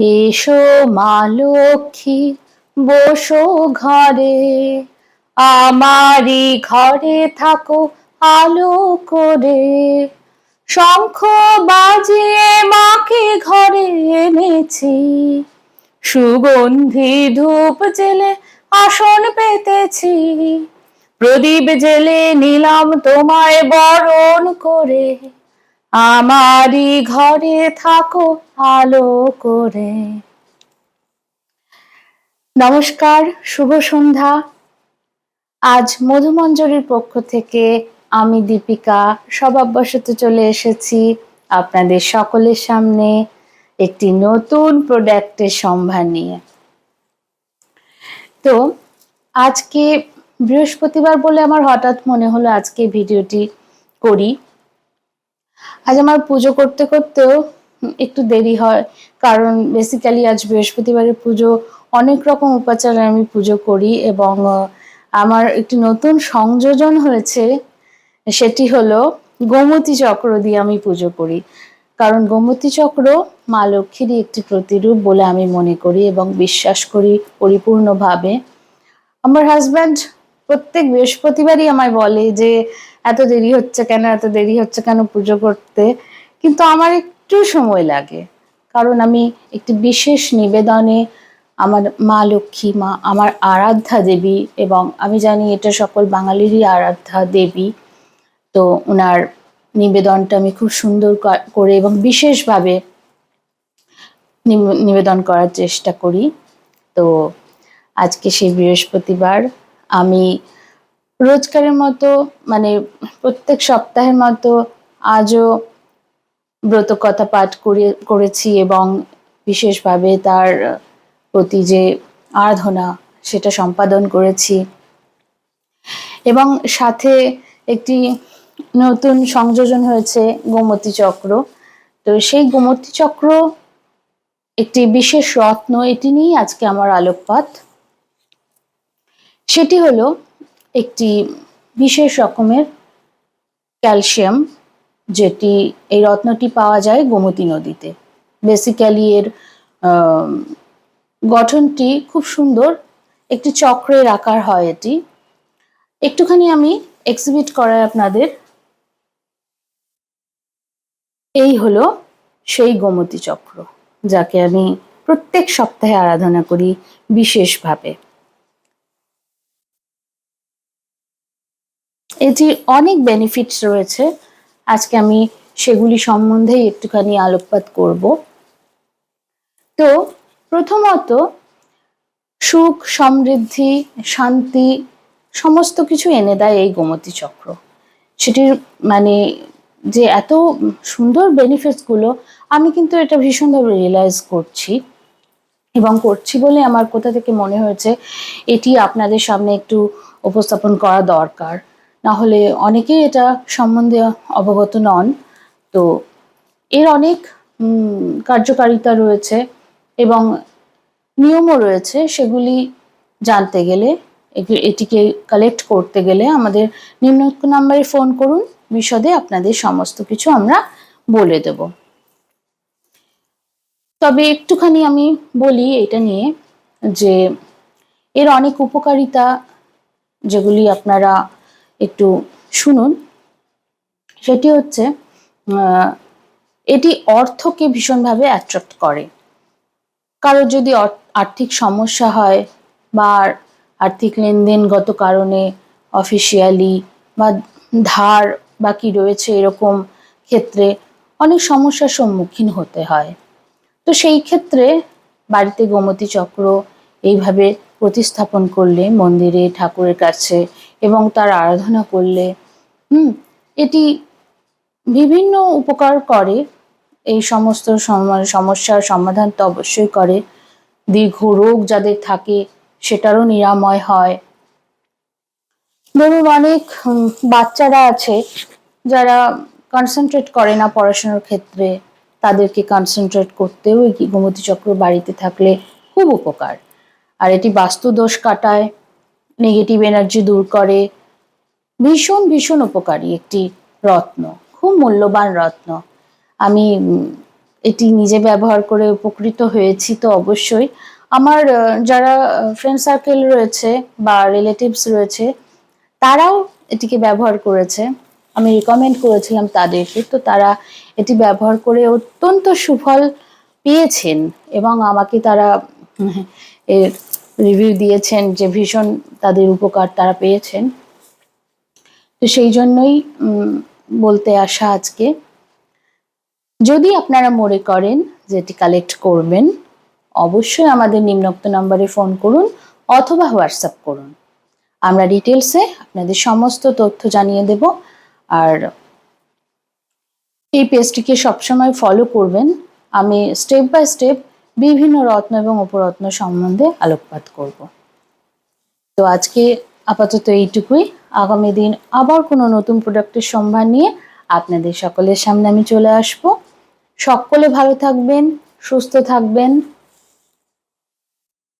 এসো মা লক্ষ্মী, বসো ঘরে। আমারই ঘরে থাকো আলো করে। শঙ্খ বাজিয়ে মাকে ঘরে এনেছি। সুগন্ধি ধূপ জেলে আসন পেতেছি। প্রদীপ জেলে নিলাম তোমায় বরণ করে। আমারই ঘরে থাকো, আলো করে। নমস্কার, শুভ সন্ধ্যা। আজ মধুমঞ্জরির পক্ষ থেকে আমি দীপিকা স্বভাববশত চলে এসেছি আপনাদের সকলের সামনে একটি নতুন প্রোডাক্টের সম্ভার নিয়ে। তো, আজকে বৃহস্পতিবার বলে আমার হঠাৎ মনে হলো আজকে ভিডিওটি করি। আজ আমার পুজো করতে করতেও একটু দেরি হয়, কারণ বেসিক্যালি আজ বৃহস্পতিবারের পুজো, অনেক রকম উপাচারে আমি পুজো করি এবং আমার একটি নতুন সংযোজন হয়েছে, সেটি হলো গোমতী চক্র দিয়ে আমি পুজো করি। কারণ গোমতী চক্র মা লক্ষ্মীরই একটি প্রতিরূপ বলে আমি মনে করি এবং বিশ্বাস করি পরিপূর্ণভাবে। আমার হাজব্যান্ড প্রত্যেক বৃহস্পতিবারই আমায় বলে যে, এত দেরি হচ্ছে কেন? এত দেরি হচ্ছে কেন পুজো করতে? কিন্তু আমার একটু সময় লাগে। কারণ আমি একটি বিশেষ নিবেদনে আমার মা লক্ষ্মী, মা, আমার আরাধ্যা দেবী এবং আমি জানি এটা সকল বাঙালিরই আরাধ্যা দেবী। তো ওনার নিবেদনটা আমি খুব সুন্দর করে এবং বিশেষভাবে নিবেদন করার চেষ্টা করি। তো আজকে সেই বৃহস্পতিবার আমি রোজকারের মতো মানে প্রত্যেক সপ্তাহের মতো আজও ব্রত কথা পাঠ করে, করেছি এবং বিশেষভাবে তার প্রতি যে আরাধনা, সেটা সম্পাদন করেছি। এবং সাথে একটি নতুন সংযোজন হয়েছে গোমতী চক্র। তো সেই গোমতী চক্র একটি বিশেষ রত্ন, এটি নিয়েই আজকে আমার আলোকপাত। সেটি হলো একটি বিশেষ রকমের ক্যালসিয়াম, যেটি এই রত্নটি পাওয়া যায় গোমতী নদীতে। বেসিক্যালি এর গঠনটি খুব সুন্দর, একটি চক্রের আকার হয় এটি। একটুখানি আমি এক্সিবিট করাই আপনাদের। এই হলো সেই গোমতী চক্র, যাকে আমি প্রত্যেক সপ্তাহে আরাধনা করি বিশেষভাবে। এটির অনেক বেনিফিটস রয়েছে। আজকে আমি সেগুলি সম্বন্ধেই একটুখানি আলোকপাত করব। তো প্রথমত, সুখ, সমৃদ্ধি, শান্তি, সমস্ত কিছু এনে দেয় এই গোমতী চক্র। সেটির মানে যে এত সুন্দর বেনিফিটসগুলো আমি কিন্তু এটা ভীষণভাবে রিয়েলাইজ করছি। এবং করছি বলে আমার কোথা থেকে মনে হয়েছে, এটি আপনাদের সামনে একটু উপস্থাপন করা দরকার। না হলে অনেকেই এটা সম্বন্ধে অবগত নন। তো এর অনেক কার্যকারিতা রয়েছে এবং নিয়মও রয়েছে সেগুলি জানতে গেলে এটিকে কালেক্ট করতে গেলে আমাদের নিম্ন নাম্বারে ফোন করুন, বিশদে আপনাদের সমস্ত কিছু আমরা বলে দেব। তবে একটুখানি আমি বলি এটা নিয়ে যে, এর অনেক উপকারিতা যেগুলি আপনারা একটু শুনুন। সেটি হচ্ছে এটি অর্থকে ভীষণভাবে অ্যাট্রাক্ট করে। কারোর যদি আর্থিক সমস্যা হয় বা আর্থিক লেনদেনগত কারণে অফিসিয়ালি বা ধার বাকি রয়েছে এরকম ক্ষেত্রে অনেক সমস্যার সম্মুখীন হতে হয়। তো সেই ক্ষেত্রে বাড়িতে গোমতী চক্র এইভাবে প্রতিস্থাপন করলে মন্দিরে ঠাকুরের কাছে এবং তার আরাধনা করলে, হুম, এটি বিভিন্ন উপকার করে। এই সমস্ত সমস্যার সমাধান তো অবশ্যই করে। দীর্ঘ রোগ যাদের থাকে, সেটারও নিরাময় হয়। ধরুন অনেক বাচ্চারা আছে, যারা কনসেন্ট্রেট করে না পড়াশোনার ক্ষেত্রে। তাদেরকে কনসেন্ট্রেট করতেও এই গোমতী চক্র বাড়িতে থাকলে খুব উপকার। আর এটি বাস্তু দোষ কাটায়। নেগেটিভ এনার্জি দূর করে। ভীষণ ভীষণ উপকারী একটি রত্ন, খুব মূল্যবান রত্ন। আমি এটি নিজে ব্যবহার করে উপকৃত হয়েছি তো অবশ্যই। আমার যারা ফ্রেন্ড সার্কেল রয়েছে বা রিলেটিভস রয়েছে, তারাও এটিকে ব্যবহার করেছে। আমি রিকমেন্ড করেছিলাম তাদেরকে, তো তারা এটি ব্যবহার করে অত্যন্ত সুফল পেয়েছেন এবং আমাকে তারা এর রিভিউ দিয়েছেন যে ভীষণ তাদের উপকার তারা পেয়েছেন। তো সেই জন্যই বলতে আসা আজকে, যদি আপনারা মনে করেন যে এটি কালেক্ট করবেন, অবশ্যই আমাদের নিম্নোক্ত নম্বরে ফোন করুন অথবা হোয়াটসঅ্যাপ করুন। আমরা ডিটেলসে আপনাদের সমস্ত তথ্য জানিয়ে দেব আর এই পেজটিকে সবসময় ফলো করবেন। আমি স্টেপ বাই স্টেপ বিভিন্ন রত্ন এবং উপরত্ন সম্বন্ধে আলোকপাত করব। তো আজকে আপাতত এইটুকুই। আগামী দিন আবার কোনো নতুন প্রোডাক্টের সম্ভার নিয়ে আপনাদের সকলের সামনে আমি চলে আসব। সকলে ভালো থাকবেন, সুস্থ থাকবেন।